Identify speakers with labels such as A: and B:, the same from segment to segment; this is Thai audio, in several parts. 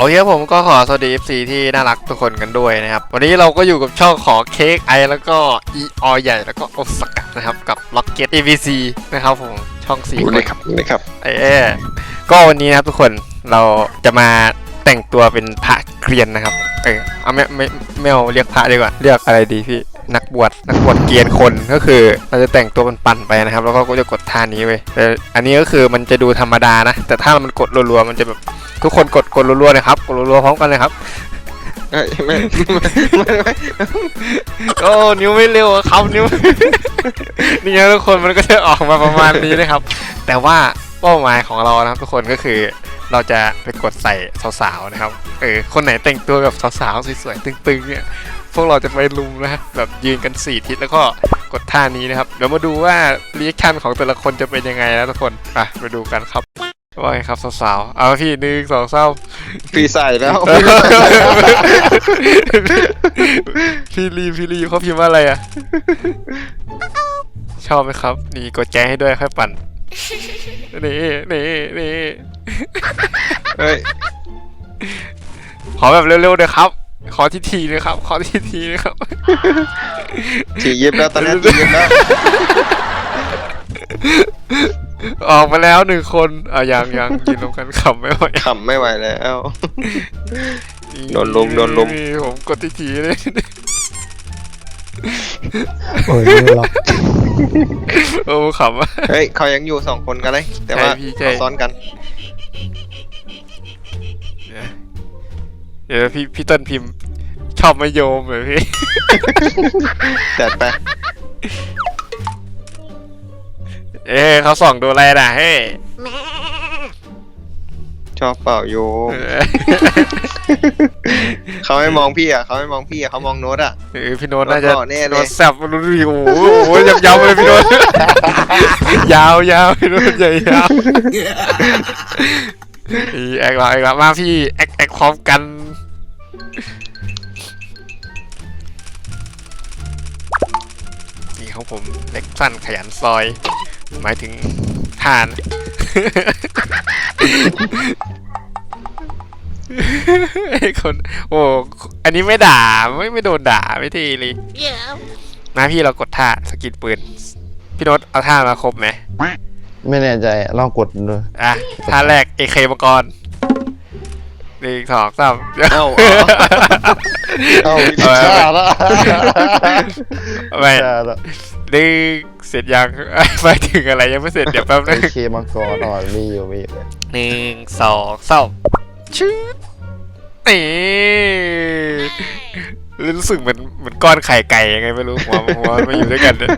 A: โอเคครับผมก็ขอสวัสดี FC ที่น่ารักทุกคนกันด้วยนะครับ วันนี้เราก็อยู่กับช่องของเค้กไอแล้วก็อีออใหญ่แล้วก็โอสกะนะครับ กับ Rocket ABC นะครับผมช่องสี่คน
B: เลยครับเลยครับ
A: เออก็วันนี้นะครับทุกคนเราจะมาแต่งตัวเป็นพระเกรียนนะครับ เออเอาไม่ไม่ไม่เอาเรียกพระดีกว่าเรียกอะไรดีพี่นักบวชนักบวชเกรียนคนก็คือเราจะแต่งตัวเป็นปั่นไปนะครับ แล้วก็จะกดท่านี้เว้ยแต่อันนี้ก็คือมันจะดูธรรมดานะ แต่ถ้ามันกดรัวๆมันจะแบบ ทุกคนกดกดรัวๆเลยครับ กดรัวๆพร้อมกันเลยครับ
B: เอ้ยไม่ไม่ไม่
A: โอ้นิ้วไม่เร็วอะครับนิ้ว นี่ไงทุกคนมันก็จะออกมาประมาณนี้นะครับ แต่ว่าเป้าหมายของเรานะครับ ทุกคนก็คือเราจะไปกดใส่สาวๆนะครับเออคนไหนแต่งตัวแบบสาวๆสวยๆตึงๆเนี่ยพวกเราจะไปลุมนะแบบยืนกันสี่ทิศแล้วก็กดท่านี้นะครับเดี๋ยวมาดูว่ารีแอคชั่นของแต่ละคนจะเป็นยังไงนะทุกคนไปไปดูกันครับ ว่าไงครับสาวๆ เอาพี่หนึ่งสองสาม
B: พี่ใส่แล้ว
A: พี่ลีพี่ลีเขาพิมพ์ว่าอะไรอะ ชอบไหมครับ นี่กดแจให้ด้วยค่อยปั่น นี่นี่นี่
B: เฮ้ย
A: ขอแบบเร็วๆเลยครับ ขอทีทีเลยครับ ขอทีทีเลยครับ
B: ทีเย็บแล้วตอนนี้ทีเย็บแล้ว
A: ออกมาแล้วหนึ่งคนอะยังยังยืนรวมกันขำไม่ไหว
B: ขำไม่ไหวแล้ว โดนลุมโดนลุม
A: ผมกดทีทีเลย
C: โอ้ยไม่หรอก
A: โอ้ขำอะ
B: เฮ้ยเขายังอยู่สองคนกันเลย แต่ว่า
A: ใช่พี่ใช่
B: เขาซ้อนกัน
A: เดี๋ยวพี่พี่ต้นพิมพ์ชอบไม่โยมเลยพี่
B: แต่ไป
A: เอ้เขาส่องดูอะไรนะเฮ้ย
B: ชอบเปล่าโย
A: เออ
B: เขาไม่มองพี่อะเขาไม่มองพี่อะเขามองโน้ตอะ
A: เออพี่โน้ตน่าจะ
B: โน้ตหล่อแน่เลย
A: โน้ตแซ่บมันรู้ดิโอ้โหโอ้โหยาวๆเลยพี่โน้ต ยาวยาวพี่โน้ตใหญ่ยาวอีแอคเราแอคเรามาพี่แอคแอคพร้อมกันนี่ของผมเล็กสั้นขยันซอย หมายถึงทาน ไอ้คน โอ้อันนี้ไม่ด่าไม่ไม่โดนด่าไม่ทีเลย
D: Yeah.
A: มาพี่เรากดท่าสกินปืน พี่โน้ตเอาท่ามาครบไหม
C: ไม่แน่ใจลองกดดู
A: อะท่าแรก AK มังกรหนึ่งสองสาม
B: เอ้า
C: เอ้า
A: เออ
C: ชาละ
A: ไม่
C: ชาละ
A: หนึ่งเสร็จยัง ไปถึงอะไรยังไม่เสร็จเดี๋ยวแป๊บ
C: ไอ
A: นึง
C: เคมังกรอ่อนมีอยู่มีอยู่
A: หนึ่งสองสามชืดนี่รู้สึกเหมือนเหมือนก้อนไข่ไก่ยังไงไม่รู้หัวหัวมาอยู่ด้วยกันเนี่ย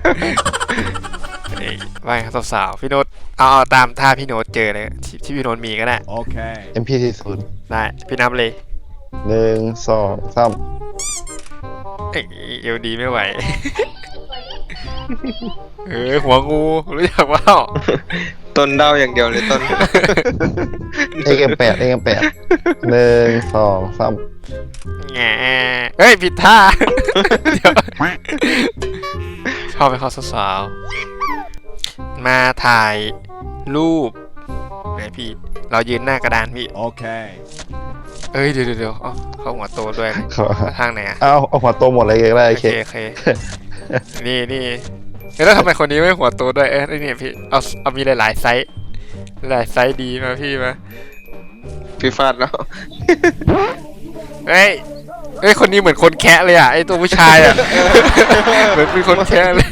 A: นี่ว่าไงครับสาวๆพี่โน้ตเอาเอาตามท่าพี่โน้ตเจอเลยที่ที่พี่โน้ตมีก็ได้
E: Okay.
C: เอ็มพีสี่ศูนย์
A: ได้พี่นับเลย
C: หนึ่งสองสาม
A: เอ้ยเอวดีไม่ไหว เออหัวงูรู้จักว่า
B: ต้นเด้าอย่างเดียวเลยต้น
C: เอ็มแปดเอ็มแปดหนึ่งสองสาม
A: แง่เฮ้ยผิดท่าเดี๋ยวชอบไปเขาสาวๆมาถ่ายรูปไหนพี่ เรายืนหน้ากระดานพี่
E: Okay.
A: เอ้ย เดี๋ยวเดี๋ยวเดี๋ยวเอ้าเขาหัวโตด้วยนะ
C: ขอ
A: ทางไหนอะ
C: เอาเอาหัวโตหมดเลยก็ได้
A: โอ
C: โอ
A: เค
C: เค
A: โอเคนี่นี่เอ้ยแล้วทำไมคนนี้ไม่หัวโตด้วยเอ้ยนี่พี่เอาเอามีหลายๆไซส์หลายไซส์ดีมาพี่มา
B: พี่ฟาดแล้ว
A: เฮ้ยเฮ้ยคนนี้เหมือนคนแคะเลยอะไอตัวผู้ชายอะเหมือนเป็นคนแคะเลย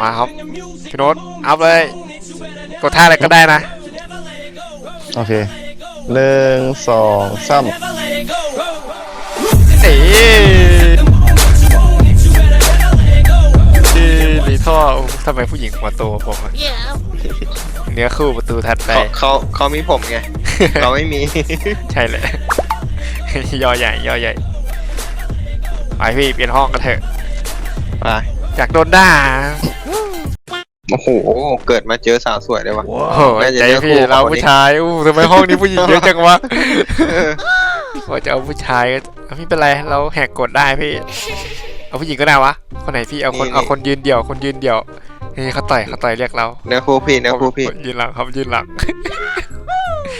A: มาครับพี่โน้ตอัพเลยกดท่าอะไรก็ได้นะ
C: โอเค หนึ่งสองสาม
A: เอ้ยลีท่อโอ้ทำไมผู้หญิงหัวโตกว่าผมอะ
D: Yeah.
A: เนื้อคู่ประตูถัดไป
B: เขาเขาเขามีผมไง เราไม่มี
A: ใช่เลยยอใหญ่ยอใหญ่ไปพี่เปลี่ยนห้องกันเถอะ
B: ไป
A: อยากโดนด่า
B: โอ้โห เกิดมาเจอสาวสวยเลยวะ
A: โอ้โห
B: น่าจะ
A: ใจ
B: เนื้อคู่
A: พี่
B: กับ
A: เรา
B: คนนี้
A: ผู้ชายอู้ทำไมห้องนี้ผู้หญิงเยอะจังวะ
B: เออ
A: ว่าจะเอาผู้ชายก็เอาไม่เป็นไรเราแหกกฎได้พี่ เอาผู้หญิงก็ได้วะคนไหนพี่เอาคนเอาคนยืนเดี่ยวคนยืนเดี่ยวนี่เขาต่อยเขาต่อยเรียกเรา
B: เนื้อคู่พี่เนื้อคู่พี่
A: ยืนหลังครับยืนหลัง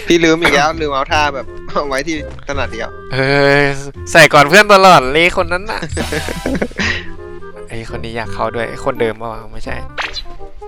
B: พี่ลืมอีกแล้วลืมเอาท่าแบบเอาไว้ที่ถนัดเดียว
A: เออใส่ก่อนเพื่อนตลอดเลยคนนั้นน่ะไอคนนี้อยากเข้าด้วยไอคนเดิมเปล่าวะไม่ใช่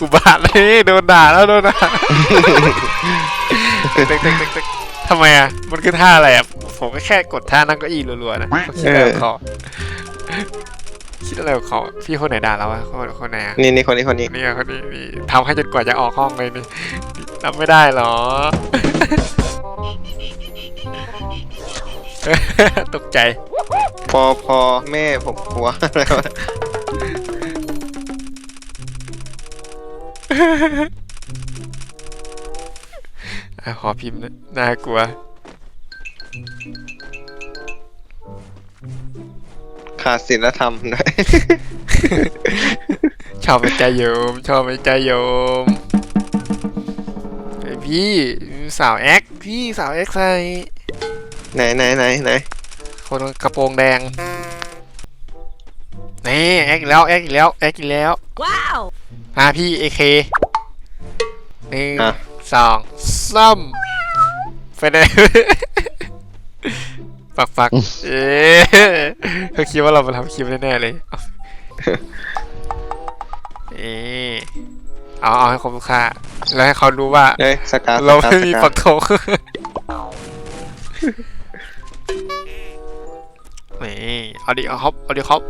A: อุบาทเลยโดนด่าแล้วโดนด่าแตกแตกแตกแตกแตกทำไมอะ มันคือท่าอะไรอะ ผมก็แค่กดท่านั่งเก็อีรัวๆนะเขาคิดอะไรของเขาคิดอะไรของเขาอะพี่คนไหนด่าเราอะคนคนไหนอะ
B: นี่นี่คนนี้คนนี้
A: นี่อะคนนี้นี่ทำให้จนกว่าจะออกห้องเลยนี่รับไม่ได้เหรอ ตกใจ
B: พอพอแม่ผมกลัว อะไรวะ
A: อะขอพิมพ์นะน่ากลัว
B: ขาดศีลธรรมด้วย
A: ชอบไปใจโยม ชอบไปใจโยมไอพี่สาวแอคพี่สาวแอคใส่
B: ไหนไหนไหนไหน
A: คนกระโปรงแดง นี่แอคอีกแล้วแอคอีกแล้วแอคอีกแล้ว
D: Wow!
A: มาพี่เอเคหนึ่ง
B: อะ
A: สองซ้ำไปไหน ปักปักเอ๊ะเขาคิดว่าเรามาทำคลิปแน่ๆเลยเอาเอ๊ะเอาเอาให้ครบลูกค้าแล้วให้เขารู้ว่า
B: เฮ้ยสกา
A: เรา
B: สกา
A: ไม่มี
B: สกา
A: ปักธงนี่เอาดิเอาครับเอาดิครับ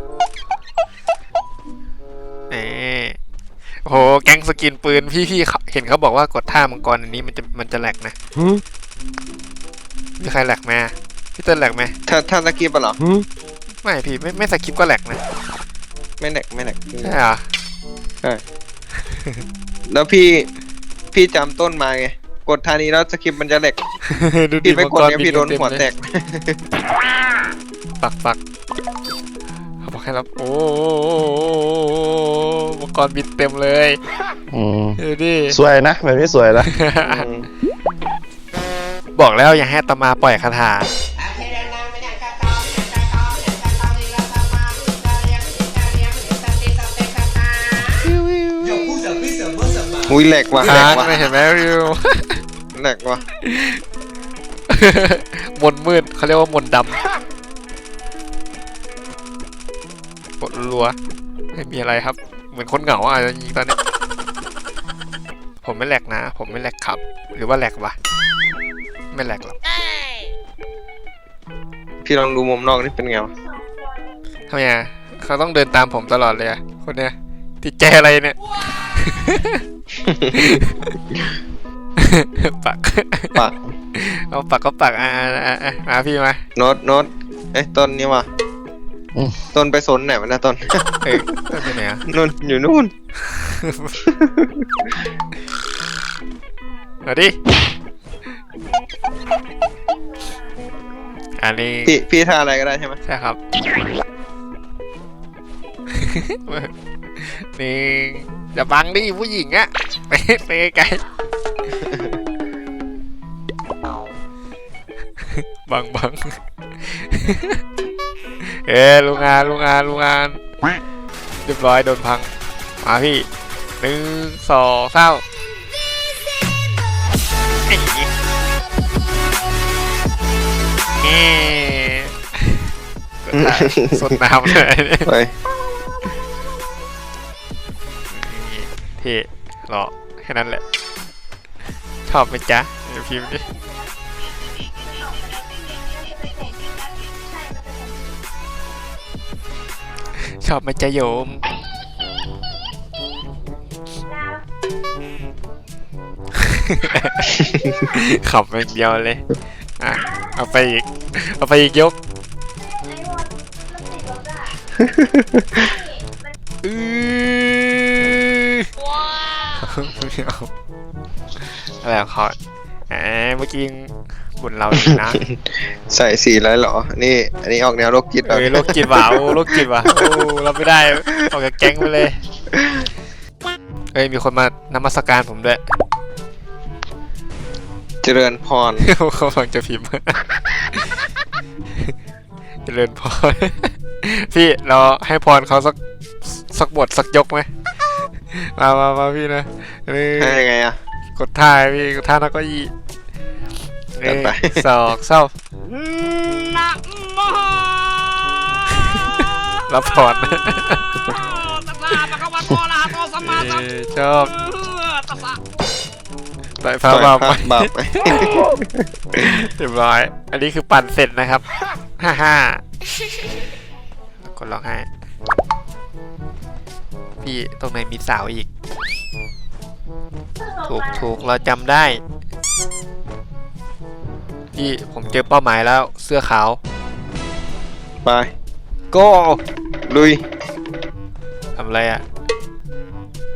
A: โอ้โหแก๊งสกินปืนพี่ๆเขาเห็นเขาบอกว่ากดท่ามังกรอันนี้มันจะมันจะแหลกนะมีใครแหลกไหมพี่เต้นแหลกไหม
B: ถ้าถ้าตะกี้ปะเหรอ
A: ไม่พี่ไม่ไม่สกิปก็แหลกนะ
B: ไม่แหนกไม่แหนก
A: ใช่เหรอ
B: แล้วพี่พี่จำต้นมาไงกดทานี้แล้วสคริปต์มันจะแหลก
A: ดูดิ
B: พี่ไม่กด
A: มังร
B: เนี่ยพี่โดน
A: บิ
B: หัว
A: เต็มๆ
B: แต
A: เลย
B: ก
A: ปักปักเขาบอก ให้รับโอ้โหมังกรบินเต็มเลย
C: อืม
A: ดูดิ
C: สวยนะแบบนี้สวยนะ
A: บอกแล้วอย่าให้ตมาปล่อยคาถา
B: อุ้ยแหลกว่ะแหล
A: ค้าก
B: ว่ะ
A: ไม่เห็นไหมวิว
B: แหลกว่ะ
A: มนมืดเขาเรียกว่ามนดำ กดรัวไม่มีอะไรครับ เหมือนคนเหงาอะยิงตอนนี้ ผมไม่แหลกนะ ผมไม่แหลกครับ หรือว่าแหลกวะไม่แหลกหรอก
B: พี่ลองดูมุมนอกนี่เป็นไงวะ
A: ทำไมอะเขาต้องเดินตามผมตลอดเลยอะคนเนี้ยติดใจอะไรเนี่ยปัก
B: ปะ
A: เอาปักก็ปักอะอะอะอะมาพี่มา
B: โน้ตโน้ตเอ้ยต้นนี่ว่ะ ต้นไปสนไหนวะนะต้น
A: เอ้ยต้นไปไหนอะ
B: นู่นอยู่นู่น
A: มาดิอันนี้
B: พี่พี่ท่าอะไรก็ได้ใช่ไหม
A: ใช่ครับ นี่อย่าบังดิผู้หญิงอะไปไปไกลๆบังบัง เอ้ยลุงงานลุงงานลุงงานเรียบร้อยโดนพัง มาพี่หนึ่งสองเศร้าเอ๊ะเอ๊ะกดถ่ายสดน้ำเลย
B: ไป
A: เท่หรอแค่นั้นแหละ ชอบไหมจ๊ะเดี๋ยวพิมพ์ดิ อบไหมจ๊ะโยม ขับอย่างเดียวเลย อะ เอาไปอีก เอาไปอีกยกอือไม่เอาอะไรของเขาแหมเมื่อกี้ ยังบุญเราอีกนะ
B: ใส่สีแล้วเหรอ นี่ อันนี้ออกแนวโรคจิตเหรอ
A: เฮ้ยโรคจิตว่ะโอ้โรคจิตว่ะโอ้เราไม่ได้ออกจากแก๊งไปเลยเฮ้ยมีคนมานมัสการผมด้วย
B: เจริญพร
A: เขาฟังจะพิมพ์ เจริญพร พี่เราให้พรเขาสักสักบทสักยกไหมมามามาพี่นะนี่
B: ให้ยังไงอะ
A: กดท่าให้พี่กดท่านักก็ยี
B: จัดไป
A: สอกเศร้ารับพรเอ้ยชอบไปพา
B: ปล่อย
A: บา
B: พ
A: ไประ
B: บาปไป
A: เรียบร้อย อันนี้คือปั่นเสร็จนะครับ ฮ่าฮ่ากดร้องไห้พี่ตรงไหนมีสาวอีก ถูกถูกเราจำได้ พี่ผมเจอเป้าหมายแล้วเสื้อขาว
B: ไป
A: โก้
B: ลุย
A: ทำอะไรอะ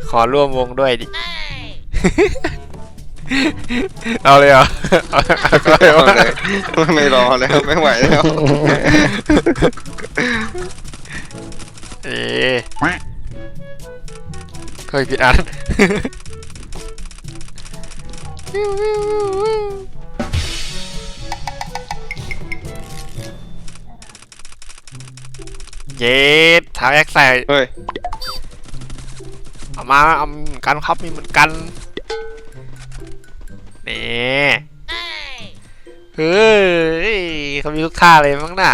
A: ขอร่วมวงด้วยดิ เอาเลยเหรอเอาเอาเลย
B: เอา
A: วะ
B: เลยไม่รอแล้ว ไม่ไหวแล้ว
A: เอ๊ะเคยผิดอัน เย็ดถามแอคใส่
B: เฮ้ย
A: เอามาเอาเหมือนกันครับมีเหมือนกันนี่เฮ้ยเขามีทุกท่าเลยมั้งน่ะ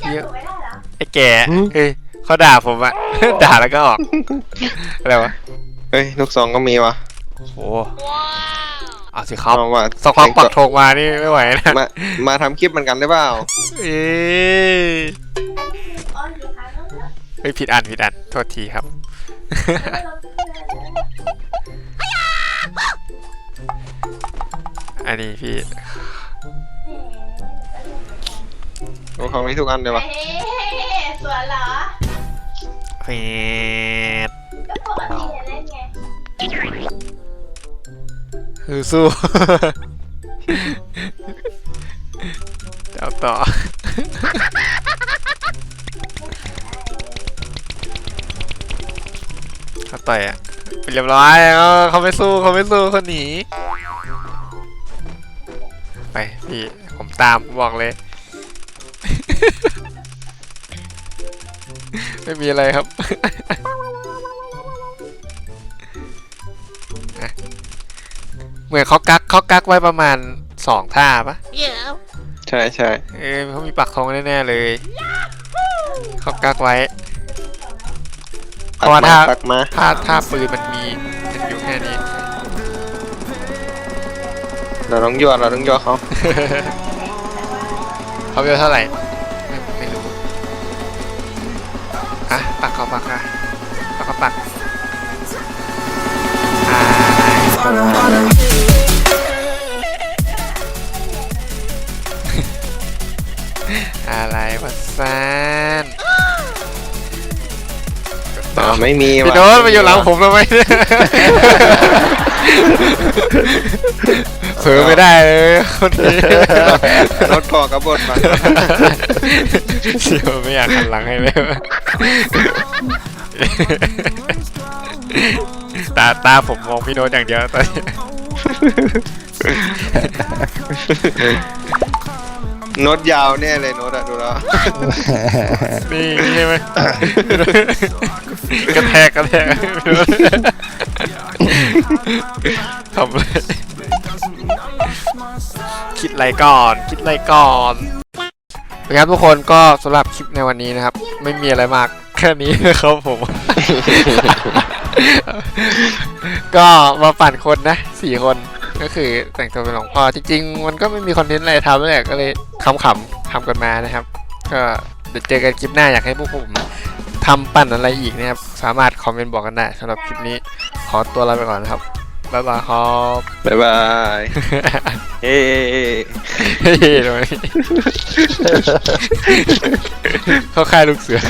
A: เหี้ยไอ้แก่เฮ้ยเขาด่าผมอะด่าแล้วก็ออกอะไรวะ
B: เฮ้ยลูกซองก็มีวะ
A: โอ้โหเอาสิครับ
B: เอาว่า
A: สักพักปักธงมานี่ไม่ไหวนะ
B: มามาทำคลิปเหมือนกันได้เปล่า
A: เอ้ย เฮ้ยผิดอันผิดอันโทษทีครับ อันนี้พี่
B: โอ้ของนี้ทุกอันเลยวะ
D: เฮ้สวนเหรอ
A: เฟด
D: ก็ปกติจะเล่นไง
A: คือสู้เจ้าต่อ ต่อยอะเป็นเรียบร้อยเออเขาไม่สู้เขาไม่สู้เขาหนีไปพี่ผมตามผมบอกเลย ไม่มีอะไรครับอะเหมือนเขากักเขากักไว้ประมาณสองท่าปะ
B: ใช่ใช่
A: เออเขามีปักธงแน่ๆเลยเขากักไว้ เพ
B: ตั
A: ราะว่า
B: มา
A: ถ้า
B: ตักมา
A: ถ้าถ้าปืนมันมีมันอยู่แค่นี้
B: เราต้องยั่วเราต้องยั่วเขา
A: เขาเวลเท่าไหร่ ไม่ไม่รู้อะปักเขาปักอะปักเขาปักอ่าอะไรวะซ
B: ไม่มี
A: พี่
B: ว่ะ
A: โน้ตมาอยู่หลังผมทำไมเนี่ยเผลอไม่ได้เลยคนนี้
B: รถก่อกระบดมา
A: เสียวไม่อยากหันหลังให้เลยตาตาผมมองพี่โน้ตอย่างเดียวตอนนี้
B: โน้ตยาวแน่เลยโน้ตอะดูแล้ว
A: นี่ใช่ไหม กระแทกกระแทกทำเลยคิดอะไรก่อน คิดอะไรก่อนโอเคครับทุกคนก็สำหรับคลิปในวันนี้นะครับ ไม่มีอะไรมากแค่นี้นะครับผม ก็มาปั่นคนนะสี่คนก็คือแต่งตัวเป็นหลวงพ่อจริงๆ มันก็ไม่มีคอนเทนต์อะไรทำเลยก็เลยขำๆทำกันมานะครับ ก็เดี๋ยวเจอกันคลิปหน้าอยากให้พวกผม ทำปั่นอะไรอีกนะครับ สามารถคอมเมนต์บอกกันได้สำหรับคลิปนี้ขอตัวลาไปก่อนนะครับ บ๊ายบายครับ
B: บ๊ายบายเฮ้
A: เฮ้ยทำไมเข้าค่ายลูกเสือ